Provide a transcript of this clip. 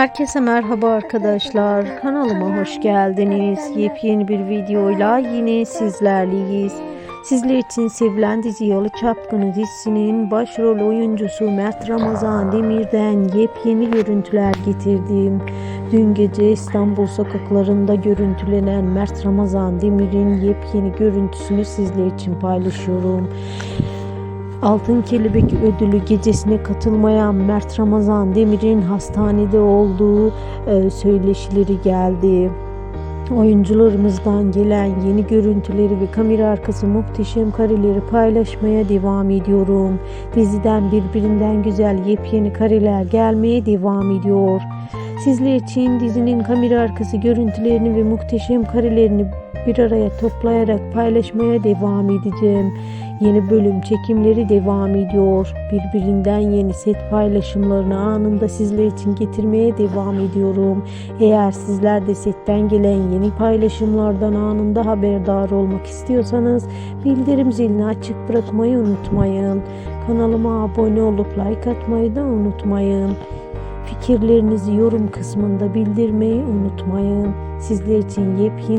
Herkese merhaba arkadaşlar. Kanalıma hoş geldiniz. Yepyeni bir videoyla yine sizlerleyiz. Sizler için sevilen dizi Yalı Çapkını dizisinin başrol oyuncusu Mert Ramazan Demir'den yepyeni görüntüler getirdim. Dün gece İstanbul sokaklarında görüntülenen Mert Ramazan Demir'in yepyeni görüntüsünü sizler için paylaşıyorum. Altın Kelebek Ödülü gecesine katılmayan Mert Ramazan Demir'in hastanede olduğu e, söyleşileri geldi. Oyuncularımızdan gelen yeni görüntüleri ve kamera arkası muhteşem kareleri paylaşmaya devam ediyorum. Diziden birbirinden güzel yepyeni kareler gelmeye devam ediyor. Sizler için dizinin kamera arkası görüntülerini ve muhteşem karelerini bir araya toplayarak paylaşmaya devam edeceğim. Yeni bölüm çekimleri devam ediyor. Birbirinden yeni set paylaşımlarını anında sizler için getirmeye devam ediyorum. Eğer sizler de setten gelen yeni paylaşımlardan anında haberdar olmak istiyorsanız bildirim zilini açık bırakmayı unutmayın. Kanalıma abone olup like atmayı da unutmayın. Fikirlerinizi yorum kısmında bildirmeyi unutmayın. Sizler için yepyeni